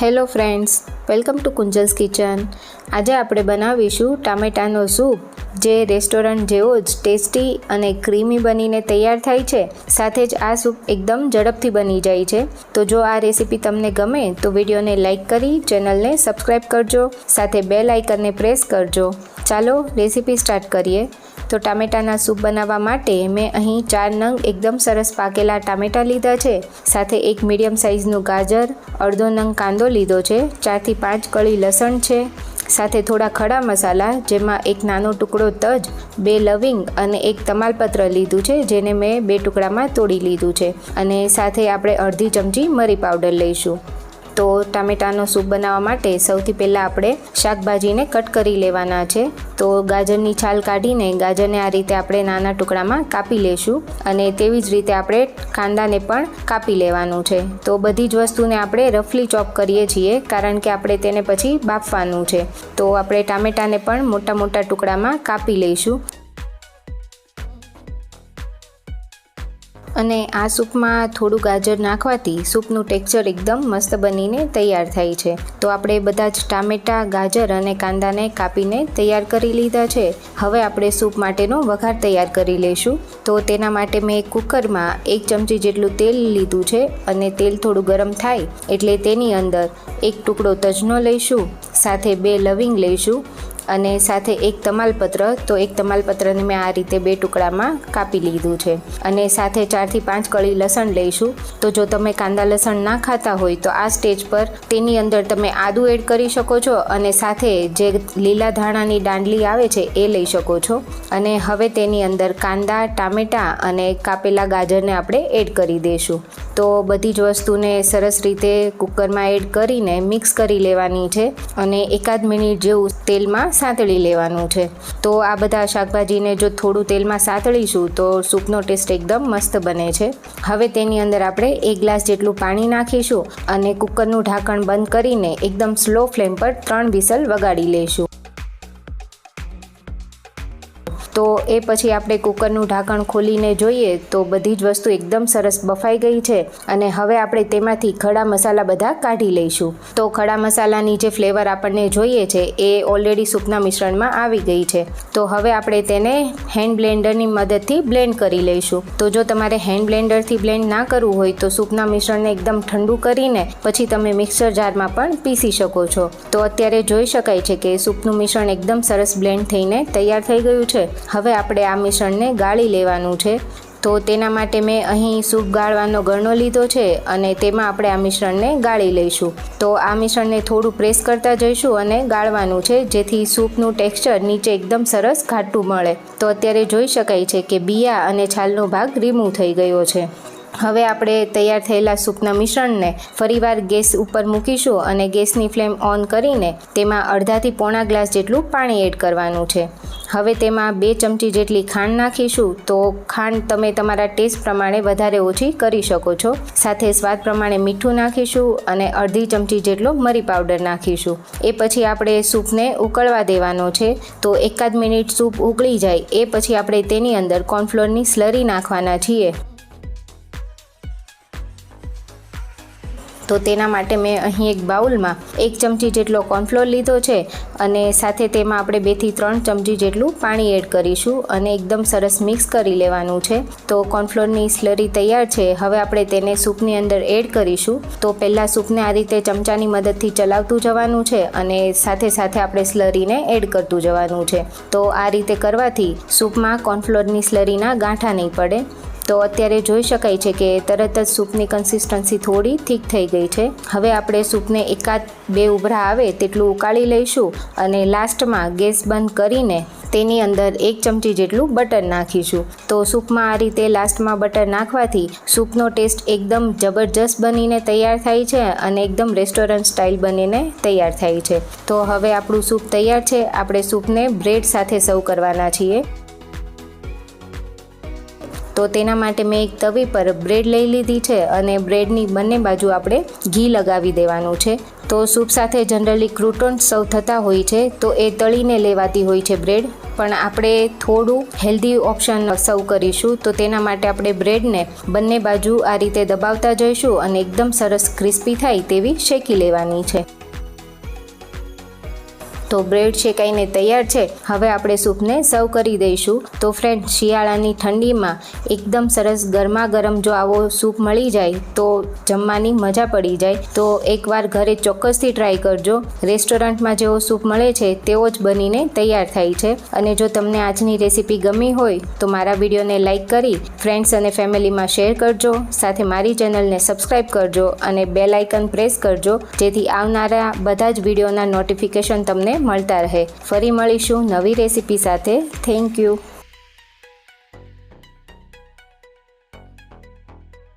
Hello friends welcome to Kunjal's kitchen આજે આપણે બનાવીશું ટામેટાનો સૂપ, જે રેસ્ટોરન્ટ જેવો જ ટેસ્ટી અને ક્રીમી બનીને તૈયાર થાય છે. સાથે જ આ સૂપ એકદમ ઝડપથી બની જાય છે. તો જો આ રેસીપી તમને ગમે, તો વિડીયોને લાઇક કરી ચેનલને સબસ્ક્રાઈબ કરજો. સાથે બે લાઇકનને પ્રેસ કરજો. ચાલો રેસીપી સ્ટાર્ટ કરીએ. તો ટામેટાના સૂપ બનાવવા માટે મેં અહીં ચાર નંગ એકદમ સરસ પાકેલા ટામેટા લીધા છે. સાથે એક મીડિયમ સાઇઝનું ગાજર, અડધો નંગ કાંદો લીધો છે, ચારથી પાંચ કળી લસણ છે. સાથે થોડા ખડા મસાલા, જેમાં એક નાનો ટુકડો તજ, બે લવિંગ અને એક તમાલપત્ર લીધું છે, જેને મેં બે ટુકડામાં તોડી લીધું છે. અને સાથે આપણે અડધી ચમચી મરી પાવડર લઈશું. તો ટામેટાનો સૂપ બનાવવા માટે સૌથી પહેલાં આપણે શાકભાજીને કટ કરી લેવાના છે. તો ગાજરની છાલ કાઢીને ગાજરને આ રીતે આપણે નાના ટુકડામાં કાપી લેશું અને તેવી જ રીતે આપણે કાંદાને પણ કાપી લેવાનું છે. તો બધી જ વસ્તુને આપણે રફલી ચોપ કરીએ છીએ કારણ કે આપણે તેને પછી બાફવાનું છે. તો આપણે ટામેટાને પણ મોટા મોટા ટુકડામાં કાપી લઈશું. અને આ સૂપમાં થોડું ગાજર નાખવાથી સૂપનું ટેક્સચર એકદમ મસ્ત બનીને તૈયાર થાય છે. તો આપણે બધા જ ટામેટાં, ગાજર અને કાંદાને કાપીને તૈયાર કરી લીધા છે. હવે આપણે સૂપ માટેનો વઘાર તૈયાર કરી લઈશું. તો તેના માટે મેં કુકરમાં એક ચમચી જેટલું તેલ લીધું છે અને તેલ થોડું ગરમ થાય એટલે તેની અંદર એક ટુકડો તજનો લઈશું. સાથે બે લવિંગ લઈશું. અને સાથે એક તમાલપત્ર, તો એક તમાલપત્રને મેં આ રીતે બે ટુકડામાં કાપી લીધું છે. અને સાથે ચારથી પાંચ કળી લસણ લઈશું. તો જો તમે કાંદા લસણ ના ખાતા હોય, તો આ સ્ટેજ પર તેની અંદર તમે આદું એડ કરી શકો છો અને સાથે જે લીલા ધાણાની દાંડલી આવે છે, એ લઈ શકો છો. અને હવે તેની અંદર કાંદા, ટામેટાં અને કાપેલા ગાજરને આપણે એડ કરી દઈશું. તો બધી જ વસ્તુને સરસ રીતે કુકરમાં એડ કરીને મિક્સ કરી લેવાની છે અને એકાદ મિનિટ જેવું તેલમાં સાંતળી લેવાનું છે. તો આ બધા શાકભાજીને જો થોડું તેલમાં સાંતળીશું તો સૂપનો ટેસ્ટ એકદમ મસ્ત બને છે. હવે તેની અંદર આપણે એક ગ્લાસ જેટલું પાણી નાખીશું અને કુકરનું ઢાંકણ બંધ કરીને એકદમ સ્લો ફ્લેમ પર ત્રણ વિસલ વગાડી લઈશું. એ પછી આપણે કુકરનું ઢાંકણ ખોલીને જોઈએ તો બધી જ વસ્તુ એકદમ સરસ બફાઈ ગઈ છે અને હવે આપણે તેમાંથી ખડા મસાલા બધા કાઢી લઈશું. તો ખડા મસાલાની જે ફ્લેવર આપણને જોઈએ છે એ ઓલરેડી સૂપના મિશ્રણમાં આવી ગઈ છે. તો હવે આપણે તેને હેન્ડ બ્લેન્ડરની મદદથી બ્લેન્ડ કરી લઈશું. તો જો તમારે હેન્ડ બ્લેન્ડરથી બ્લેન્ડ ના કરવું હોય તો સૂપના મિશ્રણને એકદમ ઠંડુ કરીને પછી તમે મિક્સર જારમાં પણ પીસી શકો છો. તો અત્યારે જોઈ શકાય છે કે સૂપનું મિશ્રણ એકદમ સરસ બ્લેન્ડ થઈને તૈયાર થઈ ગયું છે. હવે આપણે આ મિશ્રણને ગાળી લેવાનું છે. તો તેના માટે મેં અહીં સૂપ ગાળવાનો ગરણો લીધો છે અને તેમાં આપણે આ મિશ્રણને ગાળી લઈશું. તો આ મિશ્રણને થોડું પ્રેસ કરતા જઈશું અને ગાળવાનું છે, જેથી સૂપનું ટેક્સચર નીચે એકદમ સરસ ઘાટું મળે. તો અત્યારે જોઈ શકાય છે કે બિયા અને છાલનો ભાગ રિમૂવ થઈ ગયો છે. હવે આપણે તૈયાર થયેલા સૂપના મિશ્રણને ફરીવાર ગેસ ઉપર મૂકીશું અને ગેસની ફ્લેમ ઓન કરીને તેમાં અડધાથી પોણા ગ્લાસ જેટલું પાણી એડ કરવાનું છે. હવે તેમાં બે ચમચી જેટલી ખાંડ નાખીશું તો ખાંડ તમે તમારા ટેસ્ટ પ્રમાણે વધારે ઓછી કરી શકો છો. સાથે સ્વાદ પ્રમાણે મીઠું નાખીશું અને અડધી ચમચી જેટલો મરી પાવડર નાખીશું. એ પછી આપણે સૂપને ઉકળવા દેવાનો છે તો એકાદ મિનિટ સૂપ ઉકળી જાય. એ પછી આપણે તેની અંદર કોર્નફ્લોરની સ્લરી નાખવાના છીએ. તો તેના માટે મેં અહીં એક બાઉલમાં એક ચમચી જેટલો કોર્નફ્લોર લીધો છે અને સાથે તેમાં આપણે બેથી ત્રણ ચમચી જેટલું પાણી એડ કરીશું અને એકદમ સરસ મિક્સ કરી લેવાનું છે. તો કોર્નફ્લોરની સ્લરી તૈયાર છે. હવે આપણે તેને સૂપની અંદર એડ કરીશું. તો પહેલાં સૂપને આ રીતે ચમચાની મદદથી ચલાવતું જવાનું છે અને સાથે સાથે આપણે સ્લરીને એડ કરતું જવાનું છે. તો આ રીતે કરવાથી સૂપમાં કોર્નફ્લોરની સ્લરીના ગાંઠા નહીં પડે. તો અત્યારે જોઈ શકાય છે કે તરત જ સૂપની કન્સિસ્ટન્સી થોડી ઠીક થઈ ગઈ છે. હવે આપણે સૂપને એકાદ બે ઉભરા આવે તેટલું ઉકાળી લઈશું અને લાસ્ટમાં ગેસ બંધ કરીને તેની અંદર એક ચમચી જેટલું બટર નાખીશું. તો સૂપમાં આ રીતે લાસ્ટમાં બટર નાખવાથી સૂપનો ટેસ્ટ એકદમ જબરજસ્ત બનીને તૈયાર થાય છે અને એકદમ રેસ્ટોરન્ટ સ્ટાઇલ બનીને તૈયાર થાય છે. તો હવે આપણું સૂપ તૈયાર છે. આપણે સૂપને બ્રેડ સાથે સર્વ કરવાના છીએ. તો તેના માટે મેં એક તવી પર બ્રેડ લઈ લીધી છે અને બ્રેડની બંને બાજુ આપણે ઘી લગાવી દેવાનું છે. તો સૂપ સાથે જનરલી ક્રૂટોન સર્વ થતા હોય છે, તો એ તળીને લેવાતી હોય છે બ્રેડ. પણ આપણે થોડું હેલ્ધી ઓપ્શન સર્વ કરીશું, તો તેના માટે આપણે બ્રેડને બંને બાજુ આ રીતે દબાવતા જઈશું અને એકદમ સરસ ક્રિસ્પી થાય તેવી શેકી લેવાની છે. તો બ્રેડ શેકાઈને તૈયાર છે. હવે આપણે સૂપને સર્વ કરી દઈશું. તો ફ્રેન્ડ શિયાળાની ઠંડીમાં એકદમ સરસ ગરમા ગરમ જો આવો સૂપ મળી જાય, તો જમવાની મજા પડી જાય. તો એકવાર ઘરે ચોક્કસથી ટ્રાય કરજો. રેસ્ટોરન્ટમાં જેવો સૂપ મળે છે, તેવો જ બનીને તૈયાર થાય છે. અને જો તમને આજની રેસીપી ગમી હોય, તો મારા વિડીયોને લાઇક કરી ફ્રેન્ડ્સ અને ફેમિલીમાં શેર કરજો. સાથે મારી ચેનલને સબસ્ક્રાઈબ કરજો અને બેલ આઇકન પ્રેસ કરજો, જેથી આવનારા બધા જ વિડીયોના નોટિફિકેશન તમને મળતા રહે. ફરી મળીશું નવી રેસીપી સાથે. Thank you